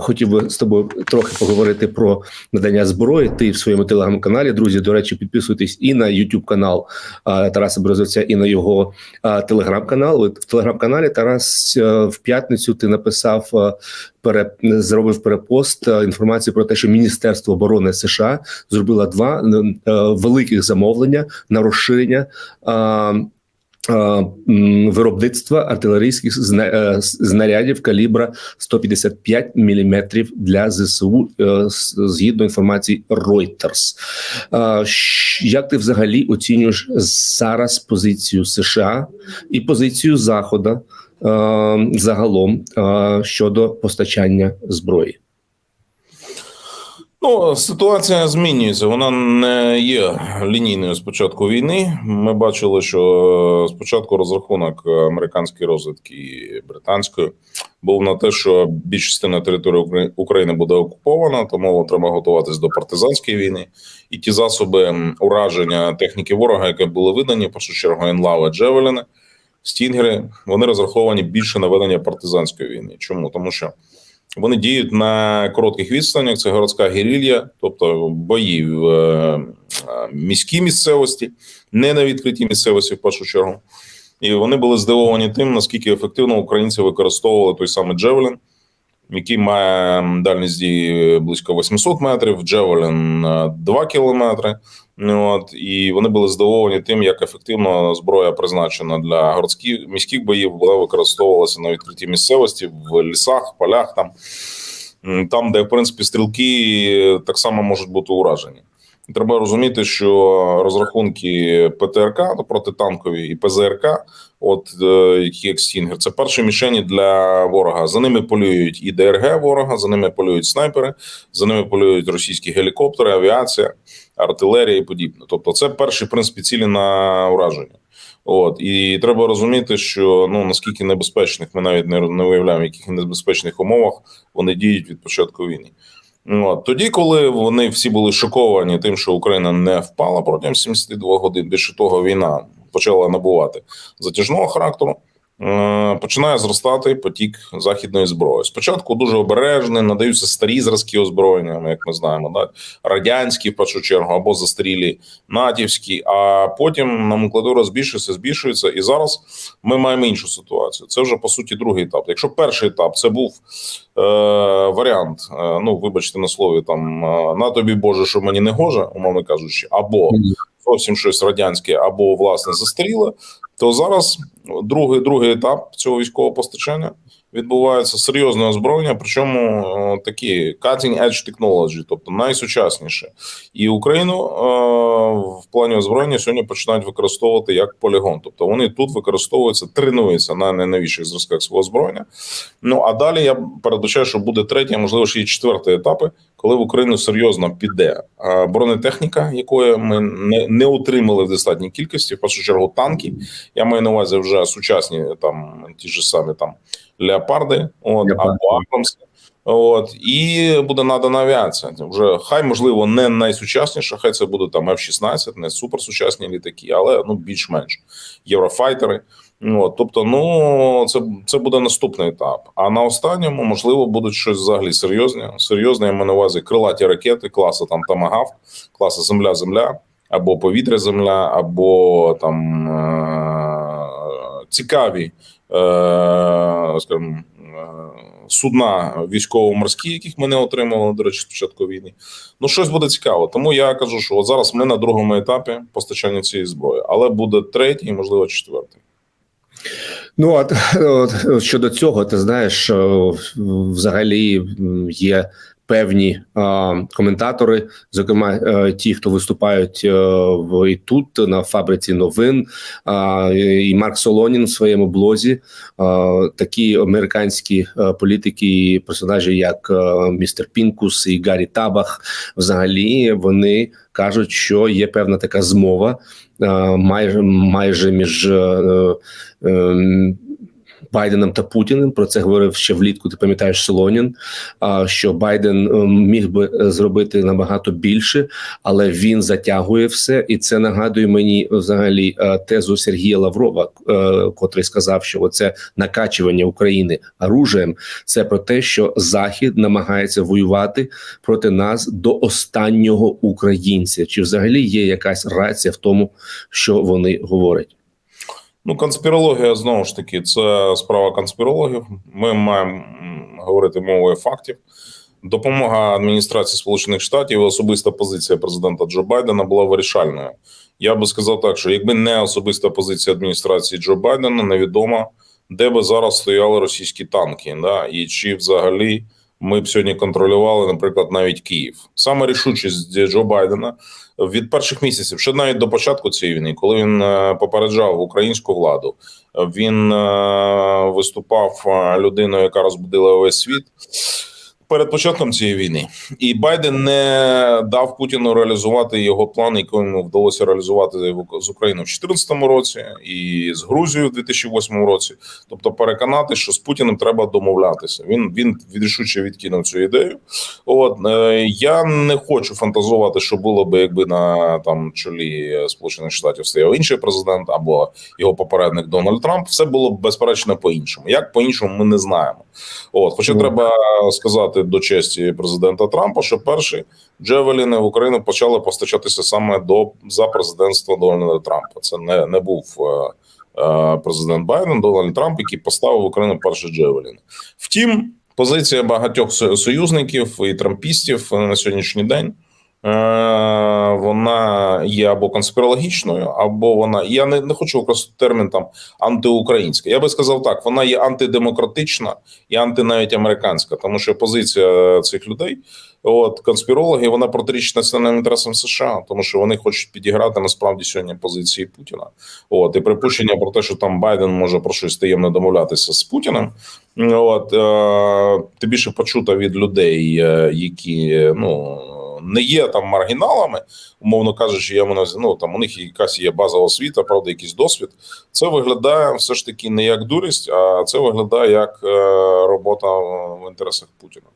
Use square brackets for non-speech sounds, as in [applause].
хотів би з тобою трохи поговорити про надання зброї. Ти в своєму телеграм-каналі. Друзі, до речі, підписуйтесь і на YouTube канал Тараса Березовця, і на його телеграм-канал. В телеграм-каналі Тарас а, в п'ятницю ти написав а, пере зробив перепост а, інформацію про те, що Міністерство оборони США зробило два великих замовлення на розширення. Е, Виробництва артилерійських е, знарядів калібра 155 мм для ЗСУ е, згідно інформації Reuters. Як ти взагалі оцінюєш зараз позицію США і позицію Заходу е, загалом щодо постачання зброї? Ну, ситуація змінюється. Вона не є лінійною з початку війни. Ми бачили, що спочатку розрахунок американської розвідки і британської був на те, що більш частина території України буде окупована, тому треба готуватись до партизанської війни. І ті засоби ураження техніки ворога, які були видані, в першу чергу Енлави, Джевеліни, Стінгери, вони розраховані більше на ведення партизанської війни. Чому? Тому що вони діють на коротких відстанях. Це городська гірілля, тобто бої в е, міській місцевості, не на відкритій місцевості, в першу чергу. І вони були здивовані тим, наскільки ефективно українці використовували той самий Джевелін, який має дальність дії близько 800 метрів, Джевелін 2 кілометри. Ну, От і вони були здивовані тим, як ефективно зброя призначена для городських міських боїв була використовувалася на відкритій місцевості в лісах, полях там, там, де в принципі стрілки так само можуть бути уражені. Треба розуміти, що розрахунки ПТРК ну, протитанкові і ПЗРК, от е, які як Стінгер, це перші мішені для ворога. За ними полюють і ДРГ ворога, за ними полюють снайпери, за ними полюють російські гелікоптери, авіація, артилерія і подібне. Тобто, це перші в принципі цілі на ураження. От і треба розуміти, що ну наскільки небезпечних ми навіть не, не уявляємо, в яких небезпечних умовах вони діють від початку війни. От тоді, коли вони всі були шоковані тим, що Україна не впала протягом 72 годин, більше того, війна почала набувати затяжного характеру. Е, Починає зростати потік західної зброї. Спочатку дуже обережний, надаються старі зразки озброєння, як ми знаємо, да? радянські в першу чергу або застарілі натівські. А потім номенклатура збільшується, збільшується, і зараз ми маємо іншу ситуацію. Це вже по суті другий етап. Якщо перший етап це був е, варіант, е, ну вибачте на слові, там е, на тобі Боже, що мені не гоже, умовно кажучи, або зовсім щось радянське, або власне застаріле, то зараз другий другий етап цього військового постачання відбувається серйозне озброєння, причому е, такі cutting edge technology, тобто найсучасніше. І Україну е, в плані озброєння сьогодні починають використовувати як полігон. Тобто вони тут використовуються, тренуються на найновіших зразках свого озброєння. Ну а далі я передбачаю, що буде третій, можливо ще й четвертий етапи, коли в Україну серйозно піде бронетехніка, якої ми не, не отримали в достатній кількості. В першу чергу танки. Я маю на увазі вже сучасні там ті ж самі там леопарди, от або Абрамси. От і буде надана авіація. Вже хай можливо не найсучасніша, хай це буде там F-16, не суперсучасні літаки, але ну більш-менш єврофайтери. Ну, От, тобто, ну це, це буде наступний етап. А на останньому можливо будуть щось взагалі серйозне. Серйозне я маю на увазі крилаті ракети, класу там Тамагав, класу Земля-Земля, або повітря-Земля, або там е- цікаві, е- скажімо, е- судна військово-морські, яких ми не отримали, до речі, з початку війни. Ну, щось буде цікаво. Тому я кажу, що от зараз ми на другому етапі постачання цієї зброї, але буде третій, можливо, четвертий. Ну [laughs] от, щодо цього, ти знаєш, взагалі є певні коментатори, зокрема е, ті, хто виступають е, в і тут на фабриці новин, і Марк Солонін в своєму блозі, такі американські е, політики і персонажі, як містер Пінкус і Гаррі Табах, взагалі вони кажуть, що є певна така змова майже майже між. Е, ем, Байденом та Путіним. Про це говорив ще влітку. Ти пам'ятаєш Солонін. Що Байден е, міг би е, зробити набагато більше, але він затягує все, і це нагадує мені взагалі е, тезу Сергія Лаврова, е, котрий сказав, що оце накачування України оружієм – це про те, що Захід намагається воювати проти нас до останнього українця. Чи взагалі є якась рація в тому, що вони говорять? Ну, конспірологія знову ж таки, це справа конспірологів. Ми маємо говорити мовою фактів. Допомога адміністрації Сполучених Штатів і особиста позиція президента Джо Байдена була вирішальною. Я би сказав так, що якби не особиста позиція адміністрації Джо Байдена, невідомо, де би зараз стояли російські танки, да? і чи взагалі ми б сьогодні контролювали, наприклад, навіть Київ. Саме рішучість Джо Байдена від перших місяців, ще навіть до початку цієї війни, коли він е, попереджав українську владу, він е, виступав е, людиною, яка розбудила весь світ. Перед початком цієї війни і Байден не дав Путіну реалізувати його план, який йому вдалося реалізувати в- з Україною в 2014 році і з Грузією в 2008 році. Тобто, переконати, що з Путіним треба домовлятися. Він він рішуче відкинув цю ідею. От е, я не хочу фантазувати, що було би, якби на там чолі Сполучених Штатів стояв інший президент або його попередник Дональд Трамп. Все було б безперечно по-іншому. Як по-іншому, ми не знаємо. От, хоча Ну. треба сказати до честі президента Трампа, що перші Джевеліни в Україну почали постачатися саме до за президентства Дональда Трампа. Це не, не був е, е, президент Байден, Дональд Трамп, який поставив в Україну перші Джевеліни. Втім, позиція багатьох со- союзників і трампістів на сьогоднішній день. Е, Вона є або конспірологічною, або вона я не, не хочу використати термін там антиукраїнська. Я би сказав так: вона є антидемократична і анти навіть американська, тому що позиція цих людей, от конспірологи, вона протирічить національним інтересам США, тому що вони хочуть підіграти насправді сьогодні позиції Путіна. От і припущення про те, що там Байден може про щось таємно домовлятися з Путіним. От е, ти більше почута від людей, е, які ну. Не є там маргіналами, умовно кажучи, я мене ну там у них якась є базова освіта, правда, якийсь досвід. Це виглядає все ж таки не як дурість, а це виглядає як е, робота в інтересах Путіна.